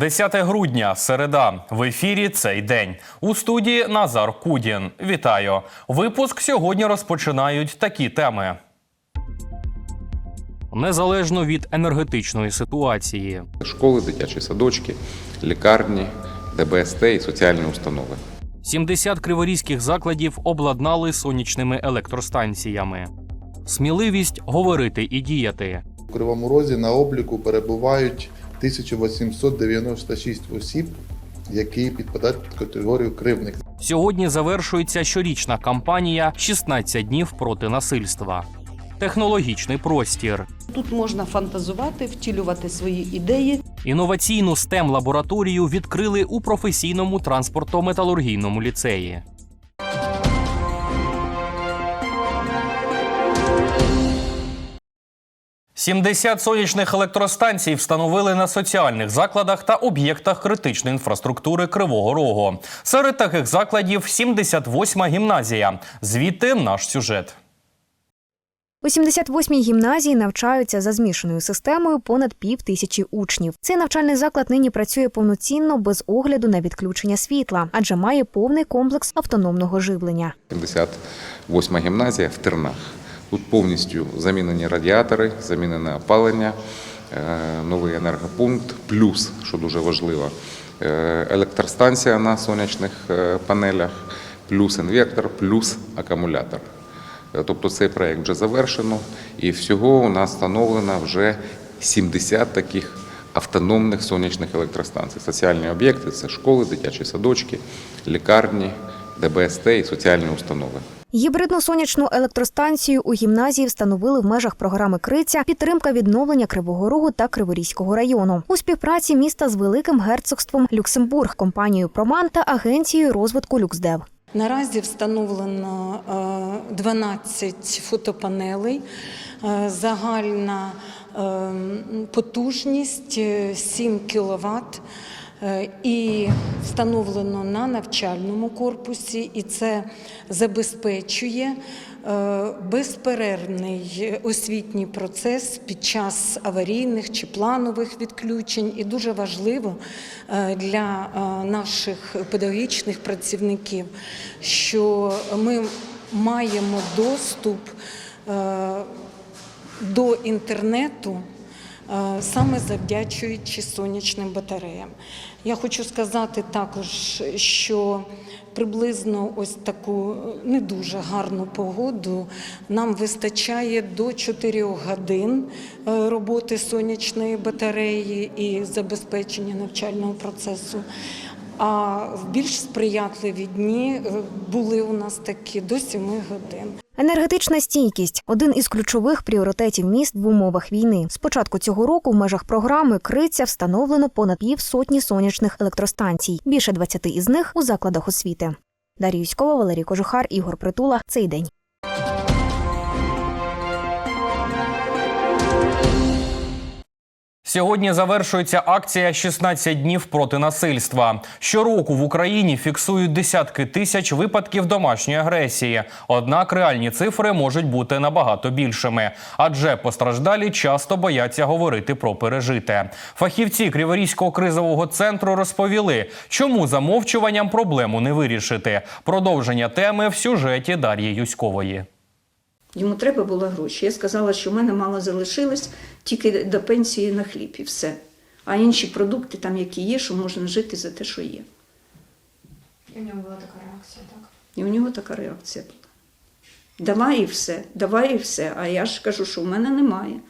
10 грудня, середа. В ефірі цей день. У студії Назар Кудін. Вітаю. Випуск сьогодні розпочинають такі теми. Незалежно від енергетичної ситуації. школи, дитячі садочки, лікарні, ДБСТ і соціальні установи. 70 криворізьких закладів обладнали сонячними електростанціями. Сміливість говорити і діяти. У Кривому Розі на обліку перебувають 1896 осіб, які підпадають під категорію кривник. Сьогодні завершується щорічна кампанія «16 днів проти насильства. Технологічний простір. Тут можна фантазувати, втілювати свої ідеї. Інноваційну stem лабораторію відкрили у професійному транспортно-металургійному ліцеї. «70 сонячних електростанцій встановили на соціальних закладах та об'єктах критичної інфраструктури Кривого Рогу. Серед таких закладів 78-ма гімназія. Звідти наш сюжет. У 78-й гімназії навчаються за змішаною системою понад пів тисячі учнів. Цей навчальний заклад нині працює повноцінно без огляду на відключення світла, адже має повний комплекс автономного живлення. 78 гімназія в Тернах. Тут повністю замінені радіатори, замінене опалення, е, новий енергопункт, плюс, що дуже важливо, е, електростанція на сонячних е, панелях, плюс інвертор, плюс акумулятор. Тобто цей проект вже завершено, і всього у нас встановлено вже 70 таких автономних сонячних електростанцій. Соціальні об'єкти це школи, дитячі садочки, лікарні, ДБСТ і соціальні установи. Гібридну сонячну електростанцію у гімназії встановили в межах програми Криця підтримка відновлення Кривого Рогу та Криворізького району у співпраці міста з Великим герцогством Люксембург, компанією Проман та агенцією розвитку Люксдев. Наразі встановлено е, 12 фотопанелей. Е, Загальна е, потужність е, 7 кВт. І встановлено на навчальному корпусі, і це забезпечує е, безперервний освітній процес під час аварійних чи планових відключень. І дуже важливо е, для е, наших педагогічних працівників, що ми маємо доступ е, до інтернету. Е, Саме завдячуючи сонячним батареям. Я хочу сказати також, що приблизно ось таку не дуже гарну погоду нам вистачає до 4 годин е, роботи сонячної батареї і забезпечення навчального процесу. А в більш сприятливі дні е, були у нас такі до 7 годин. Енергетична стійкість один із ключових пріоритетів міст в умовах війни. З початку цього року в межах програми Криця встановлено понад півсотні сонячних електростанцій. Більше 20 із них у закладах освіти. Дар'я Юськова, Валерій Кожухар, Ігор Притула. Цей день. Сьогодні завершується акція «16 днів проти насильства. Щороку в Україні фіксують десятки тисяч випадків домашньої агресії. Однак реальні цифри можуть бути набагато більшими, адже постраждалі часто бояться говорити про пережите. Фахівці Криворізького кризового центру розповіли, чому замовчуванням проблему не вирішити. Продовження теми в сюжеті Дар'ї Юськової. Йому треба було гроші. Я сказала, що в мене мало залишилось тільки до пенсії на хліб і все. А інші продукти, там, які є, що можна жити за те, що є. І в нього була така реакція, так? І у нього така реакція була. Давай і все, давай і все. А я ж кажу, що в мене немає.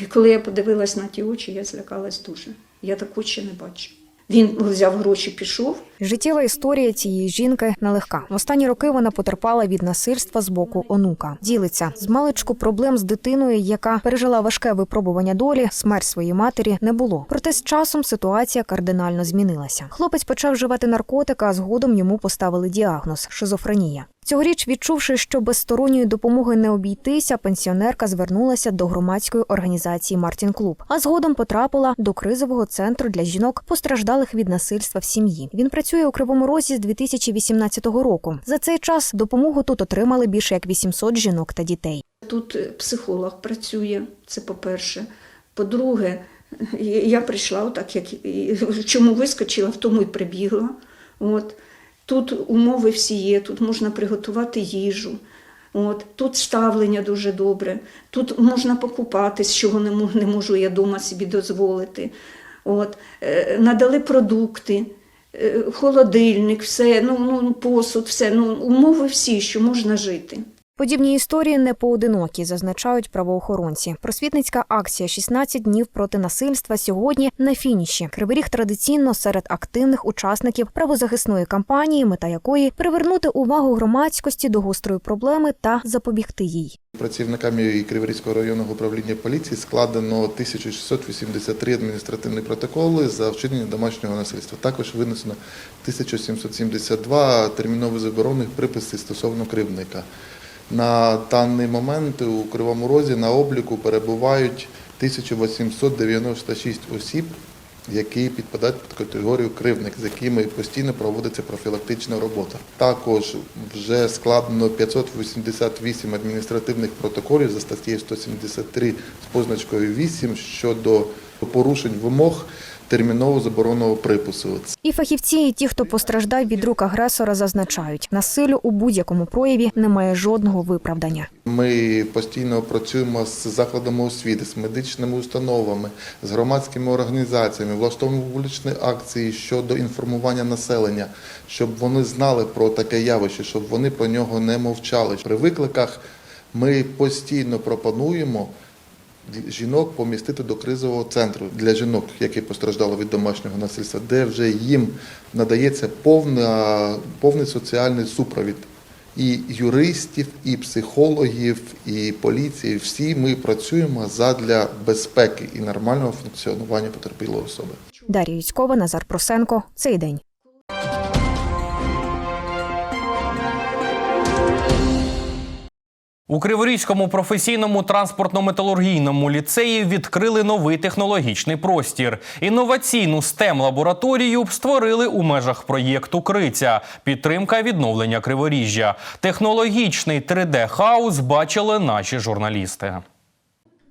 І коли я подивилась на ті очі, я злякалась дуже. Я таку ще не бачу. Він взяв гроші, пішов. Життєва історія цієї жінки нелегка. В останні роки вона потерпала від насильства з боку онука. Ділиться з маличку проблем з дитиною, яка пережила важке випробування долі. Смерть своєї матері не було. Проте з часом ситуація кардинально змінилася. Хлопець почав вживати наркотика, а згодом йому поставили діагноз шизофренія. Цьогоріч, відчувши, що без сторонньої допомоги не обійтися, пенсіонерка звернулася до громадської організації Мартін Клуб, а згодом потрапила до кризового центру для жінок, постраждалих від насильства в сім'ї. Він працює у Кривому Розі з 2018 року. За цей час допомогу тут отримали більше як 800 жінок та дітей. Тут е, психолог працює, це по-перше. По-друге, я прийшла, отак, як чому вискочила, в тому і прибігла. От. Тут умови всі є, тут можна приготувати їжу. От. Тут ставлення дуже добре, тут можна покупатись, чого не можу, не можу я вдома собі дозволити. От. Е, надали продукти, е, холодильник, все, ну, ну, посуд, все, ну, умови всі, що можна жити. Подібні історії не поодинокі, зазначають правоохоронці. Просвітницька акція «16 днів проти насильства сьогодні на фініші. Кривий Ріг традиційно серед активних учасників правозахисної кампанії, мета якої привернути увагу громадськості до гострої проблеми та запобігти їй. Працівниками Криворізького районного управління поліції складено 1683 адміністративні протоколи за вчинення домашнього насильства. Також винесено 1772 термінові заборонних приписи стосовно кривдника. На даний момент у Кривому Розі на обліку перебувають 1896 осіб, які підпадають під категорію кривдник, з якими постійно проводиться профілактична робота. Також вже складено 588 адміністративних протоколів за статтею 173 з позначкою 8 щодо порушень вимог терміново забороненого припису. І фахівці, і ті, хто постраждав від рук агресора, зазначають, насилю у будь-якому прояві немає жодного виправдання. Ми постійно працюємо з закладами освіти, з медичними установами, з громадськими організаціями, влаштовуємо вуличні акції щодо інформування населення, щоб вони знали про таке явище, щоб вони про нього не мовчали. При викликах ми постійно пропонуємо жінок помістити до кризового центру для жінок, які постраждали від домашнього насильства, де вже їм надається повна, повний соціальний супровід і юристів, і психологів, і поліції. Всі ми працюємо задля безпеки і нормального функціонування потерпілої особи. Дар'я Юцькова, Назар Просенко. Цей день. У Криворізькому професійному транспортно-металургійному ліцеї відкрили новий технологічний простір. Інноваційну stem лабораторію створили у межах проєкту Криця. Підтримка відновлення Криворіжжя. Технологічний 3D-хаус бачили наші журналісти.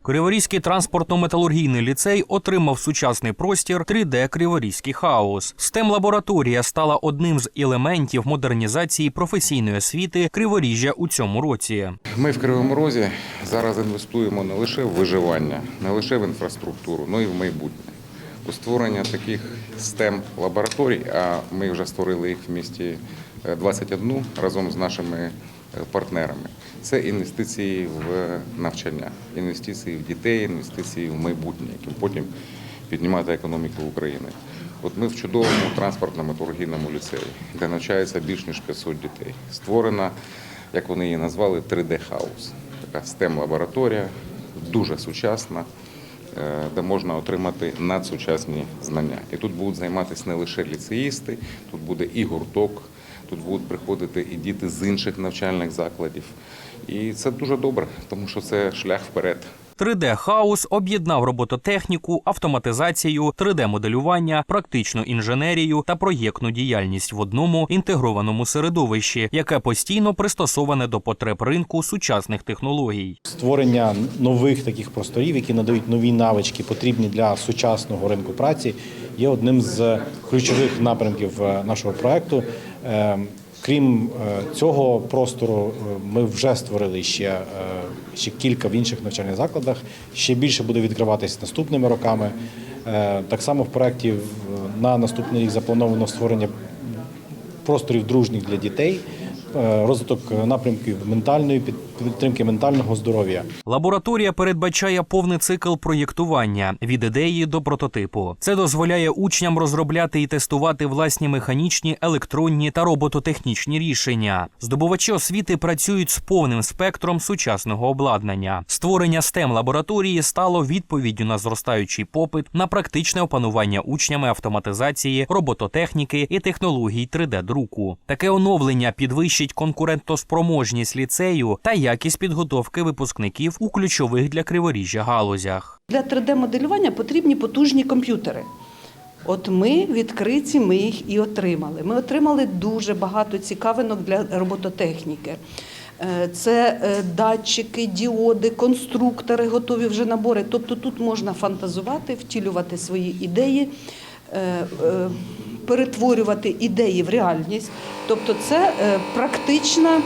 Криворізький транспортно-металургійний ліцей отримав сучасний простір 3D Криворізький хаос. stem лабораторія стала одним з елементів модернізації професійної освіти Криворіжжя у цьому році. Ми в Кривому Розі зараз інвестуємо не лише в виживання, не лише в інфраструктуру, але й в майбутнє. У створення таких STEM лабораторій, а ми вже створили їх в місті е, 21 разом з нашими е, партнерами. Це інвестиції в навчання, інвестиції в дітей, інвестиції в майбутнє, яким потім піднімати економіку України. От ми в чудовому транспортно-металургійному ліцеї, де навчається більш ніж 500 дітей. Створена, як вони її назвали, 3D-хаус. Така STEM-лабораторія, дуже сучасна, е, де можна отримати надсучасні знання. І тут будуть займатися не лише ліцеїсти, тут буде і гурток, тут будуть приходити і діти з інших навчальних закладів. І це дуже добре, тому що це шлях вперед. 3D хаус об'єднав робототехніку, автоматизацію, 3D-моделювання, практичну інженерію та проєктну діяльність в одному інтегрованому середовищі, яке постійно пристосоване до потреб ринку сучасних технологій. Створення нових таких просторів, які надають нові навички, потрібні для сучасного ринку праці, є одним з ключових напрямків е, нашого проекту. Крім е, цього простору, е, ми вже створили ще, е, ще кілька в інших навчальних закладах. Ще більше буде відкриватися наступними роками. Так само в проєкті на наступний рік заплановано створення просторів дружніх для дітей, розвиток напрямків ментальної підтримки ментального здоров'я. Лабораторія передбачає повний цикл проєктування від ідеї до прототипу. Це дозволяє учням розробляти і тестувати власні механічні, електронні та робототехнічні рішення. Здобувачі освіти працюють з повним спектром сучасного обладнання. Створення stem лабораторії стало відповіддю на зростаючий попит на практичне опанування учнями автоматизації, робототехніки і технологій 3D-друку. Таке оновлення підвищить конкурентоспроможність ліцею та якість підготовки випускників у ключових для криворіжжя галузях. Для 3D-моделювання потрібні потужні комп'ютери. От ми відкриті, ми їх і отримали. Ми отримали дуже багато цікавинок для робототехніки. е, це е, датчики, діоди, конструктори, готові вже набори. Тобто тут можна фантазувати, втілювати свої ідеї, е, перетворювати ідеї в реальність. Тобто це е, практична,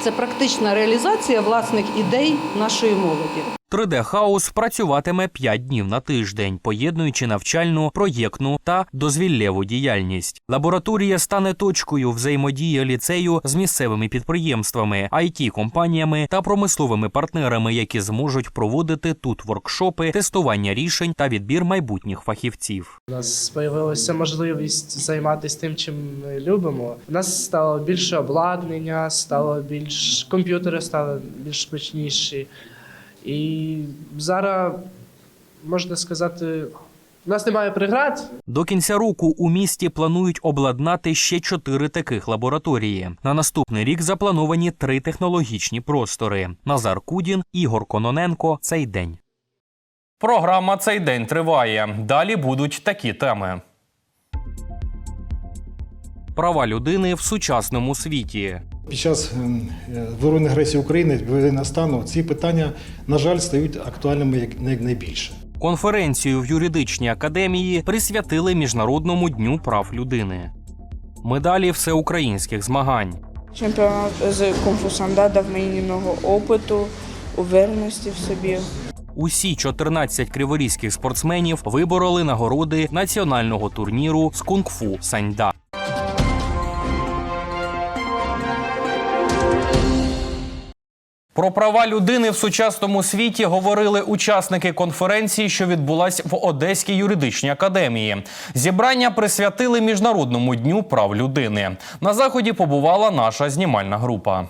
це практична реалізація власних ідей нашої молоді. 3D-хаус працюватиме 5 днів на тиждень, поєднуючи навчальну, проєктну та дозвіллєву діяльність. Лабораторія стане точкою взаємодії ліцею з місцевими підприємствами, it компаніями та промисловими партнерами, які зможуть проводити тут воркшопи, тестування рішень та відбір майбутніх фахівців. У нас з'явилася можливість займатися тим, чим ми любимо. У нас стало більше обладнання, стало більш комп'ютери стали більш точніші. І зараз можна сказати, у нас немає преград. До кінця року у місті планують обладнати ще чотири таких лабораторії. На наступний рік заплановані три технологічні простори. Назар Кудін, Ігор Кононенко. Цей день. Програма цей день триває. Далі будуть такі теми. Права людини в сучасному світі. Під час ем, е, збройної агресії України воєнного стану ці питання, на жаль, стають актуальними як най- найбільше. Конференцію в юридичній академії присвятили Міжнародному дню прав людини. Медалі всеукраїнських змагань. Чемпіонат з кунг-фу санда дав мені много опиту, увереності в собі. Усі 14 криворізьких спортсменів вибороли нагороди національного турніру з кунг-фу саньда. Про права людини в сучасному світі говорили учасники конференції, що відбулась в Одеській юридичній академії. Зібрання присвятили Міжнародному дню прав людини. На заході побувала наша знімальна група.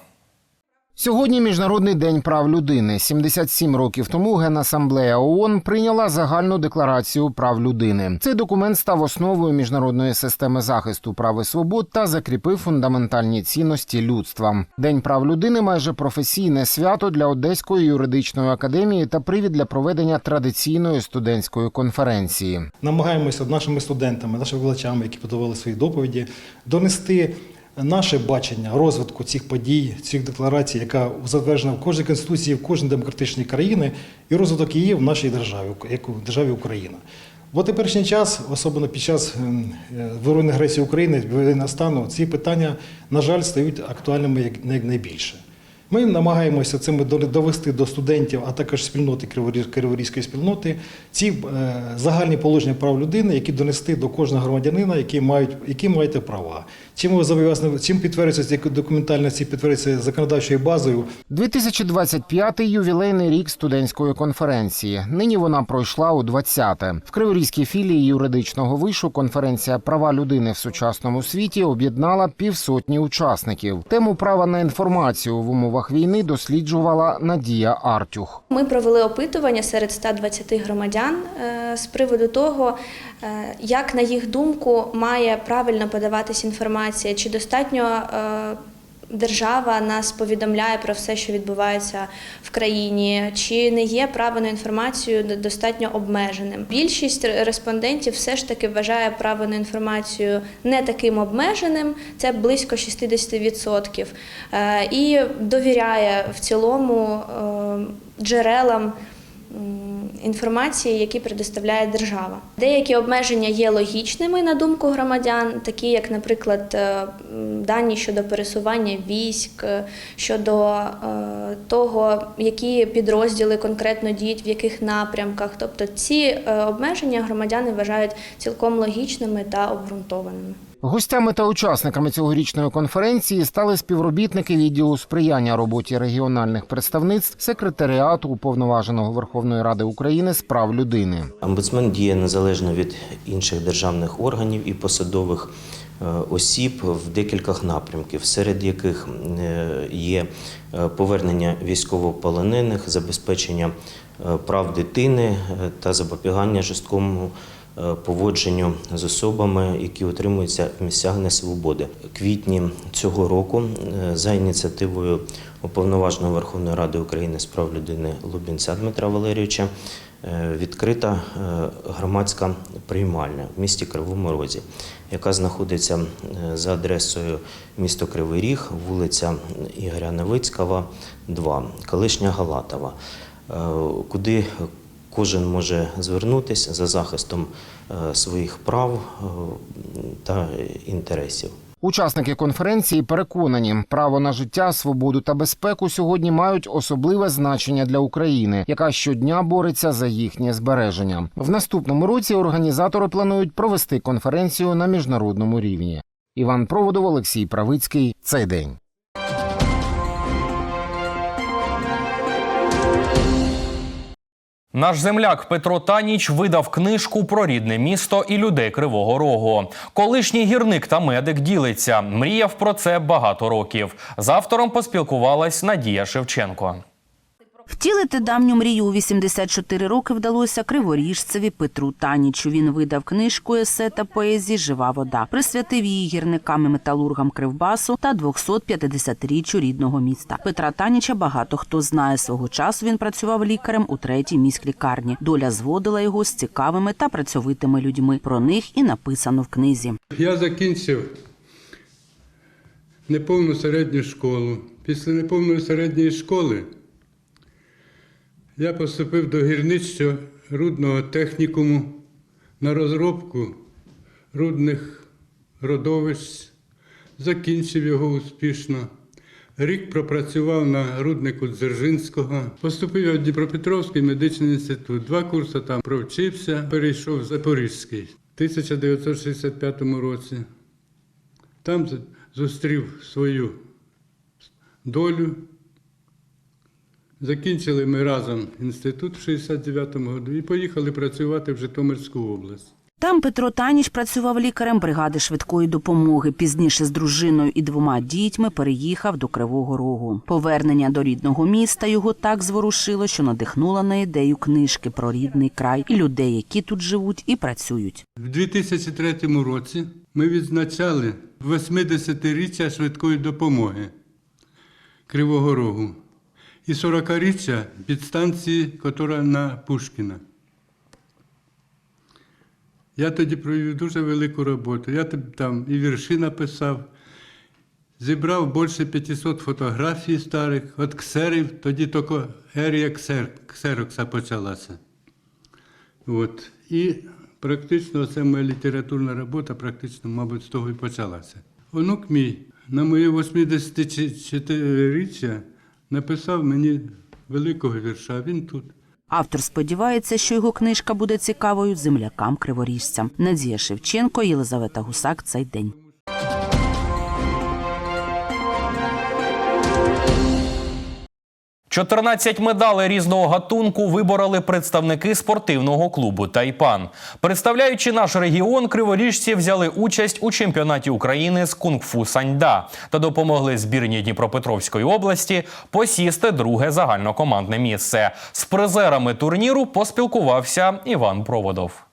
Сьогодні Міжнародний день прав людини. 77 років тому Генасамблея ООН прийняла загальну декларацію прав людини. Цей документ став основою міжнародної системи захисту прав і свобод та закріпив фундаментальні цінності людства. День прав людини майже професійне свято для Одеської юридичної академії та привід для проведення традиційної студентської конференції. Намагаємося нашими студентами, нашими викладачами, які подавали свої доповіді, донести наше бачення розвитку цих подій, цих декларацій, яка затверджена в кожній конституції, в кожній демократичній країні, і розвиток її в нашій державі, як у державі Україна. В теперішній час, особливо під час ем, е, агресії України, воєнного стану, ці питання, на жаль, стають актуальними як най- найбільше. Ми намагаємося цим довести до студентів, а також спільноти Криворізької спільноти, ці е, загальні положення прав людини, які донести до кожного громадянина, які мають які маєте права. Чим ви чим підтверджується ці документально, ці підтверджується законодавчою базою. 2025 – ювілейний рік студентської конференції. Нині вона пройшла у 20-те. В Криворізькій філії юридичного вишу конференція Права людини в сучасному світі об'єднала півсотні учасників. Тему права на інформацію в умовах війни досліджувала Надія Артюх. Ми провели опитування серед 120 громадян е, з приводу того, е, як на їх думку має правильно подаватись інформація, чи достатньо е, держава нас повідомляє про все, що відбувається в країні, чи не є право на інформацію достатньо обмеженим. Більшість респондентів все ж таки вважає право на інформацію не таким обмеженим, це близько 60%, е, і довіряє в цілому е, джерелам інформації, які предоставляє держава. Деякі обмеження є логічними на думку громадян, такі як, наприклад, е, дані щодо пересування військ, е, щодо е, того, які підрозділи конкретно діють, в яких напрямках. Тобто ці обмеження громадяни вважають цілком логічними та обґрунтованими. Гостями та учасниками цьогорічної конференції стали співробітники відділу сприяння роботі регіональних представництв секретаріату уповноваженого Верховної Ради України з прав людини. Омбудсмен діє незалежно від інших державних органів і посадових е, осіб в декількох напрямків, серед яких е, є е, повернення військовополонених, забезпечення прав дитини та запобігання жорсткому поводженню з особами, які утримуються в місцях несвободи. Квітні цього року е, за ініціативою уповноваженого Верховної Ради України з прав людини Лубінця Дмитра Валерійовича е, відкрита е, громадська приймальня в місті Кривому Розі. яка знаходиться е, за адресою місто Кривий Ріг, вулиця Ігоря Невицького, 2, колишня Галатова, е, куди кожен може звернутися за захистом е, своїх прав е, та інтересів. Учасники конференції переконані, право на життя, свободу та безпеку сьогодні мають особливе значення для України, яка щодня бореться за їхнє збереження. В наступному році організатори планують провести конференцію на міжнародному рівні. Іван Проводов, Олексій Правицький. Цей день. Наш земляк Петро Таніч видав книжку про рідне місто і людей Кривого Рогу. Колишній гірник та медик ділиться. Мріяв про це багато років. З автором поспілкувалась Надія Шевченко. Втілити давню мрію у 84 роки вдалося криворіжцеві Петру Танічу. Він видав книжку есе та поезії Жива вода, присвятив її гірникам і металургам Кривбасу та 250-річчю рідного міста. Петра Таніча багато хто знає свого часу. Він працював лікарем у третій міськлікарні. Доля зводила його з цікавими та працьовитими людьми. Про них і написано в книзі. Я закінчив неповну середню школу. Після неповної середньої школи я поступив до гірничого рудного технікуму на розробку рудних родовищ, закінчив його успішно. Рік пропрацював на руднику Дзержинського, поступив в Дніпропетровський медичний інститут. Два курси там провчився, перейшов в Запорізький в 1965 році. Там зустрів свою долю. Закінчили ми разом інститут в 69-му году і поїхали працювати в Житомирську область. Там Петро Таніч працював лікарем бригади швидкої допомоги. Пізніше з дружиною і двома дітьми переїхав до Кривого Рогу. Повернення до рідного міста його так зворушило, що надихнуло на ідею книжки про рідний край і людей, які тут живуть і працюють. В 2003 році ми відзначали 80-річчя швидкої допомоги Кривого Рогу і 40-річчя підстанції, яка на Пушкіна. Я тоді провів дуже велику роботу. Я там і вірші написав, зібрав більше 500 фотографій старих, от ксерів, тоді тільки ерія ксер, ксерокса почалася. От. І практично це моя літературна робота, практично, мабуть, з того і почалася. Онук мій на моє 84-річчя написав мені великого вірша. Він тут. Автор сподівається, що його книжка буде цікавою землякам криворіжцям. Надія Шевченко, Єлизавета Гусак. Цей день. – 14 медалей різного гатунку вибороли представники спортивного клубу Тайпан. Представляючи наш регіон, криворіжці взяли участь у чемпіонаті України з кунг-фу саньда та допомогли збірній Дніпропетровської області посісти друге загальнокомандне місце. З призерами турніру поспілкувався Іван Проводов.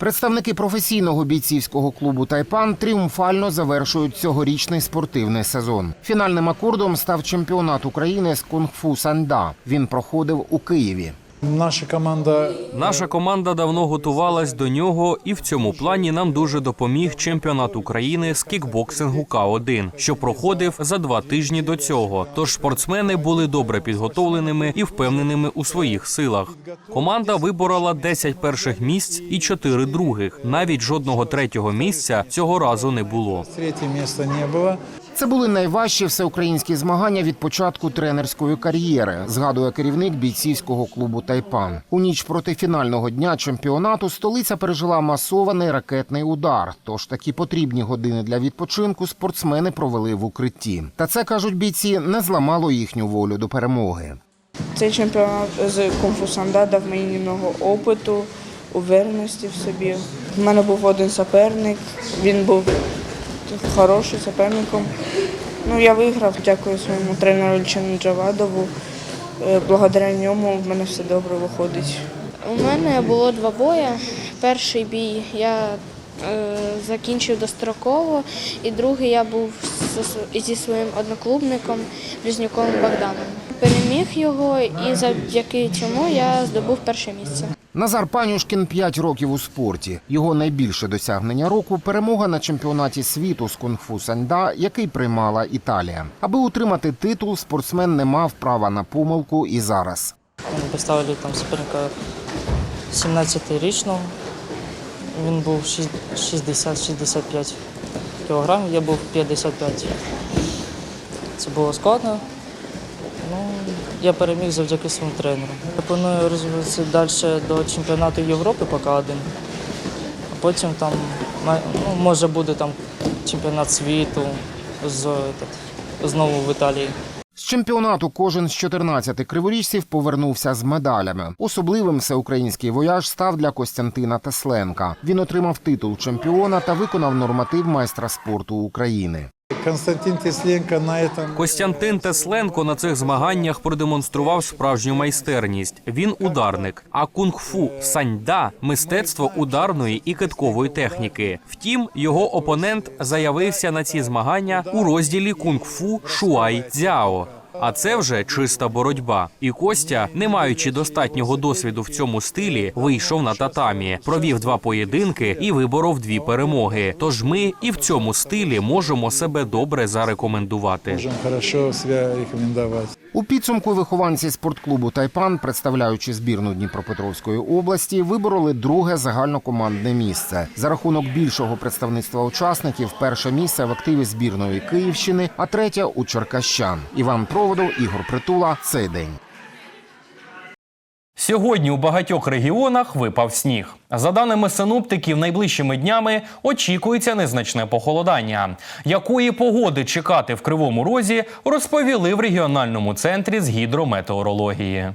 Представники професійного бійцівського клубу Тайпан тріумфально завершують цьогорічний спортивний сезон. Фінальним акордом став чемпіонат України з кунг-фу санда. Він проходив у Києві. Наша команда Наша команда давно готувалась до нього, і в цьому плані нам дуже допоміг чемпіонат України з кікбоксингу К1, що проходив за два тижні до цього. Тож спортсмени були добре підготовленими і впевненими у своїх силах. Команда виборола 10 перших місць і 4 других. Навіть жодного третього місця цього разу не було. третє місця не було. Це були найважчі всеукраїнські змагання від початку тренерської кар'єри, згадує керівник бійцівського клубу Тайпан. У ніч проти фінального дня чемпіонату столиця пережила масований ракетний удар. Тож такі потрібні години для відпочинку спортсмени провели в укритті. Та це кажуть бійці не зламало їхню волю до перемоги. Цей чемпіонат з кунг-фу санда дав мені немного опиту, увереності в собі. У мене був один суперник, він був хороший суперником. Ну, я виграв, дякую своєму тренеру Ільчину Джавадову. Е, Благодаря ньому в мене все добре виходить. У мене було два бої. Перший бій я е, закінчив достроково, і другий я був зі- своїм одноклубником Близнюковим Богданом. Переміг його, і завдяки цьому я здобув перше місце. Назар Панюшкін 5 років у спорті. Його найбільше досягнення року перемога на чемпіонаті світу з кунг-фу саньда, який приймала Італія. Аби утримати титул, спортсмен не мав права на помилку і зараз. Вони поставили там суперника 17-річного. Він був шість- 60-65 кілограмів, я був 55. Це було складно. Ну, я переміг завдяки своєму тренеру. Планую розвиватися далі до чемпіонату Європи, поки один. А потім там ну, може буде там чемпіонат світу з, знову в Італії. З чемпіонату кожен з 14 криворіжців повернувся з медалями. Особливим всеукраїнський вояж став для Костянтина Тесленка. Він отримав титул чемпіона та виконав норматив майстра спорту України. Константин Тесленко на этом Костянтин Тесленко на цих змаганнях продемонстрував справжню майстерність. Він ударник, а кунг-фу саньда мистецтво ударної і киткової техніки. Втім, його опонент заявився на ці змагання у розділі кунг-фу шуай цзяо. А це вже чиста боротьба. І Костя, не маючи достатнього досвіду в цьому стилі, вийшов на татамі, провів два поєдинки і виборов дві перемоги. Тож ми і в цьому стилі можемо себе добре зарекомендувати. Можемо хорошо себе рекомендовать. У підсумку вихованці спортклубу Тайпан, представляючи збірну Дніпропетровської області, вибороли друге загальнокомандне місце. За рахунок більшого представництва учасників перше місце в активі збірної Київщини, а третє у Черкащан. Іван Проводов, Ігор Притула. Цей день. Сьогодні у багатьох регіонах випав сніг. За даними синоптиків, найближчими днями очікується незначне похолодання. Якої погоди чекати в Кривому Розі, розповіли в регіональному центрі з гідрометеорології.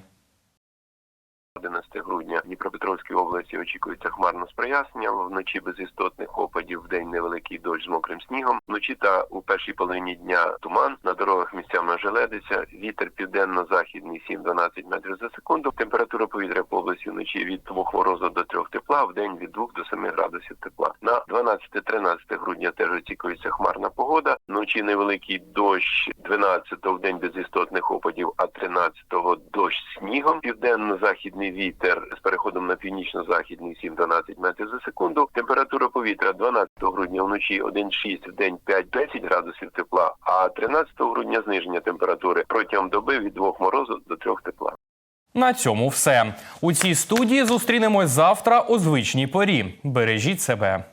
11 грудня в Дніпропетровській області очікується хмарно з проясненням. Вночі без істотних опадів, в день невеликий дощ з мокрим снігом. Вночі та у першій половині дня туман. На дорогах місцями желедиться. Вітер південно-західний 7-12 метрів за секунду. Температура повітря по області вночі від 2 морозу до 3 тепла, в день від 2 до 7 градусів тепла. На 12-13 грудня теж очікується хмарна погода. Вночі невеликий дощ 12-го в день без істотних опадів, а 13-го дощ снігом. Південно-західний вітер з переходом на північно-західний 7-12 метрів за секунду. Температура повітря 12 грудня вночі 1,6, в день 5-10 градусів тепла, а 13 грудня зниження температури протягом доби від 2 морозу до 3 тепла. На цьому все. У цій студії зустрінемось завтра у звичній порі. Бережіть себе.